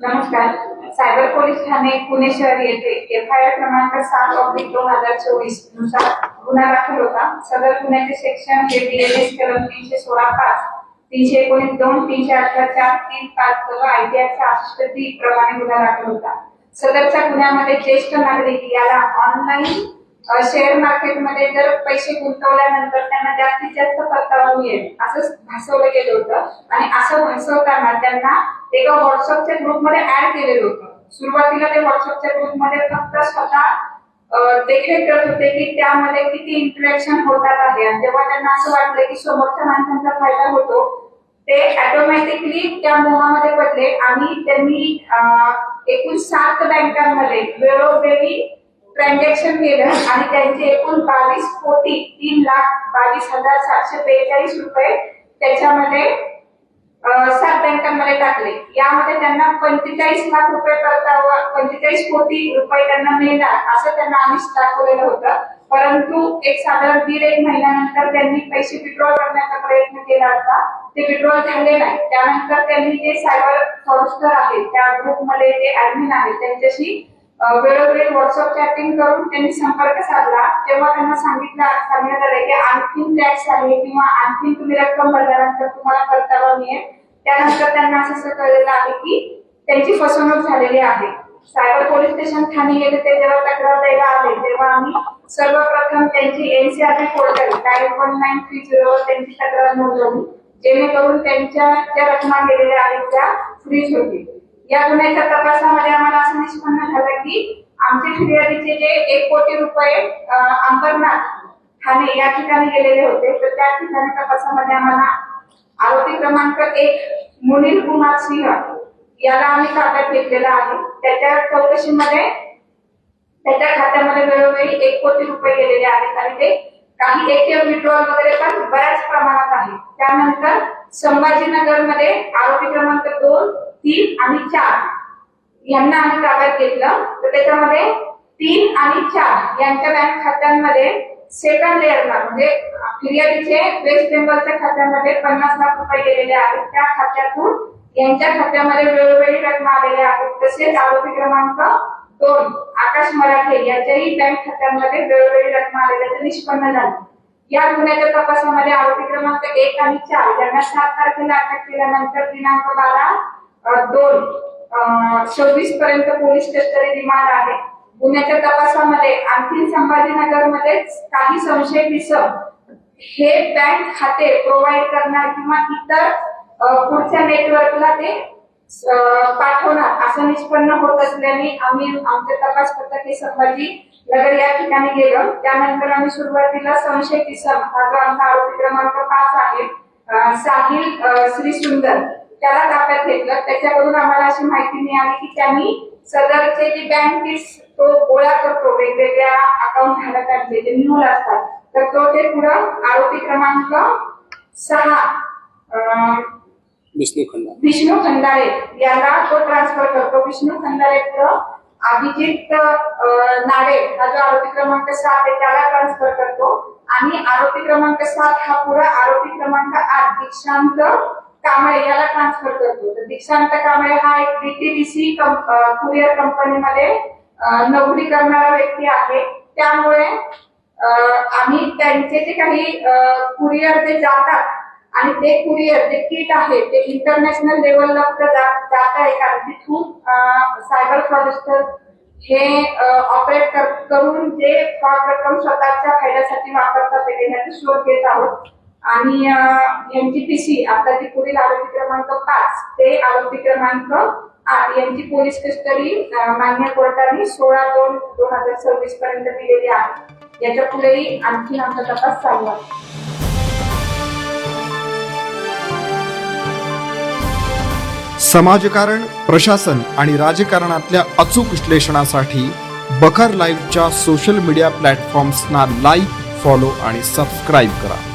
नमस्कार. Cyber police Thane Pune शहर येथे एफ आय आर क्रमांक सात ऑब्लिक दोन हजार चोवीसनुसार गुन्हा दाखल होता. सदर गुन्ह्याचे सेक्शन हे बीएनएस कलम तीनशे सोळा पाच तीनशे एकोणीस दोन तीनशे अठरा चार तीन पाच व आर सहासष्ट ती प्रमाणे गुन्हा दाखल होता. सदरच्या गुन्ह्यामध्ये ज्येष्ठ नागरिक याला ऑनलाईन शेअर मार्केटमध्ये जर पैसे गुंतवल्यानंतर त्यांना जास्तीत जास्त परतावा मिळेल असं भासवलं गेलं होतं. आणि असं भासवताना त्यांना एका व्हॉट्सअपच्या ग्रुपमध्ये ऍड केलेलं होतं. सुरुवातीला ते व्हॉट्सअपच्या ग्रुपमध्ये फक्त स्वतः देखरेख करत होते की त्यामध्ये किती इंटरॅक्शन होतात आहे. आणि जेव्हा त्यांना असं वाटलं की समोरच्या माणसांचा फायदा होतो. ते ऑटोमॅटिकली त्या मोहामध्ये पडले आणि त्यांनी एकूण सात बँकांमध्ये वेळोवेळी ट्रान्झॅक्शन केलं आणि त्यांचे एकूण बावीस कोटी तीन लाख बावीस हजार सातशे बेचाळीस रुपये त्याच्यामध्ये सात बँकांमध्ये टाकले. यामध्ये त्यांना पंचेचाळीस लाख रुपये परतावा पंचेचाळीस कोटी रुपये त्यांना मिळणार असं त्यांना आम्ही दाखवलेलं होतं. परंतु एक साधारण दीड एक महिन्यानंतर त्यांनी पैसे विड्रॉ करण्याचा प्रयत्न केला होता. ते विड्रॉल झाले नाही. त्यानंतर त्यांनी जे सायबर फ्रॉडस्टर आहेत त्या ग्रुपमध्ये जे ऍडमिन आहेत त्यांच्याशी वेळोवेळी व्हॉट्सअप चॅटिंग करून त्यांनी संपर्क साधला. तेव्हा त्यांना सांगितलं सांगण्यात आलं की आणखीन टॅक्स आहे किंवा आणखीन तुम्ही रक्कम भरल्यानंतर तुम्हाला परतावा मिळेल. त्यानंतर त्यांना असं असं कळलेलं आहे की त्यांची फसवणूक झालेली आहे. सायबर पोलीस स्टेशन ठाणे गेले ते जेव्हा तक्रार द्यायला आले तेव्हा आम्ही सर्वप्रथम त्यांची NCRT portal dial one nine three zero त्यांची तक्रार नोंदवली जेणेकरून त्यांच्या ज्या रकमा गेलेल्या आहेत त्या फ्रीज होतील. या गुन्ह्याच्या तपासामध्ये आम्हाला असं निष्पन्न झालं की आमचे फिर्यादीचे जे एक कोटी रुपये अंबरनाथ ठाणे या ठिकाणी गेलेले होते तर त्या ठिकाणी तपासामध्ये आम्हाला आरोपी क्रमांक एक मुनील कुमार सिंह याला आम्ही ताब्यात घेतलेला आहे. त्याच्या चौकशीमध्ये त्याच्या खात्यामध्ये वेळोवेळी एक कोटी रुपये गेलेले आहेत आणि ते काही एटीएम विड्रॉल वगैरे पण बऱ्याच प्रमाणात आहे त्यानंतर संभाजीनगरमध्ये आरोपी क्रमांक दोन तीन आणि चार. यांना आम्ही ताब्यात घेतलं. तर त्याच्यामध्ये तीन आणि चार यांच्या बँक खात्यांमध्ये सेकंड लेअरला म्हणजे फिर्यादीचे वेस्ट बेंगॉलच्या खात्यामध्ये पन्नास लाख रुपये गेलेले आहेत. त्या खात्यातून यांच्या खात्यामध्ये वेळोवेळी रक्कम आलेल्या आहेत तसेच आरोपी क्रमांक दोन आकाश मराठे यांच्याही बँक खात्यांमध्ये वेळोवेळी रक्कम आलेल्याचं निष्पन्न झालं. या गुन्ह्याच्या तपासामध्ये आरोपी क्रमांक एक आणि चार यांना सात तारखेला अटक केल्यानंतर दिनांक बारा दोन सव्वीस पर्यंत पोलीस कस्टडी रिमांड आहे. गुन्ह्याच्या तपासामध्ये आणखी संभाजीनगरमध्येच काही संशयित इसम हे बँक खाते प्रोव्हाइड करणार किंवा इतर पुढच्या नेटवर्कला ते पाठवणार असं निष्पन्न होत असल्याने आम्ही आमचे तपास पथक हे संभाजी नगर या ठिकाणी गेलो. त्यानंतर आम्ही सुरुवातीला संशय किसम हा जो आमचा आरोपी क्रमांक पाच आहे साहिल श्री सुंदर. त्याला ताब्यात घेतलं. त्याच्याकडून आम्हाला अशी माहिती मिळाली की त्यांनी सदरचे जे बँक तो गोळा करतो वेगवेगळ्या अकाउंट धारकांचे जे म्यूल असतात तर तो ते पुढं आरोपी क्रमांक सहा विष्णू खन्ना विष्णू खंदारे याला तो ट्रान्सफर करतो. विष्णू खंदारे पुढं अभिजित नाडे हा जो आरोपी क्रमांक सात आहे त्याला ट्रान्सफर करतो. आणि आरोपी क्रमांक सात हा पुढे आरोपी क्रमांक आठ दीक्षांत कांबळे याला ट्रान्सफर करतो. तर दीक्षांत कांबळे हा एक डीटीडीसी कुरिअर कंपनीमध्ये नोकरी करणारा व्यक्ती आहे. त्यामुळे आम्ही त्यांचे जे काही कुरिअर जे जातात आणि ते कुरिअर जे किट आहे ते इंटरनॅशनल लेवलला जात आहे कारण तिथून सायबर फ्रॉडिस्टर हे ऑपरेट करून जे फ्रॉड रक्कम स्वतःच्या फायद्यासाठी वापरतात ते घेण्याचा शोध घेत आहोत. आणि एमटीपीसी पीसी आता जी पुढील आरोपी क्रमांक पाच ते आरोपी क्रमांक आठ. यांची पोलीस कस्टडी मान्य कोर्टाने सोळा दोन दोन हजार सव्वीस पर्यंत दिलेली आहे. याच्या पुढेही आणखी आमचा तपास चालू आहे. समाजकारण प्रशासन आणि राजकारणातल्या अचूक विश्लेषणासाठी बखर लाईव्हच्या सोशल मीडिया प्लॅटफॉर्म्सना लाईक फॉलो आणि सबस्क्राईब करा.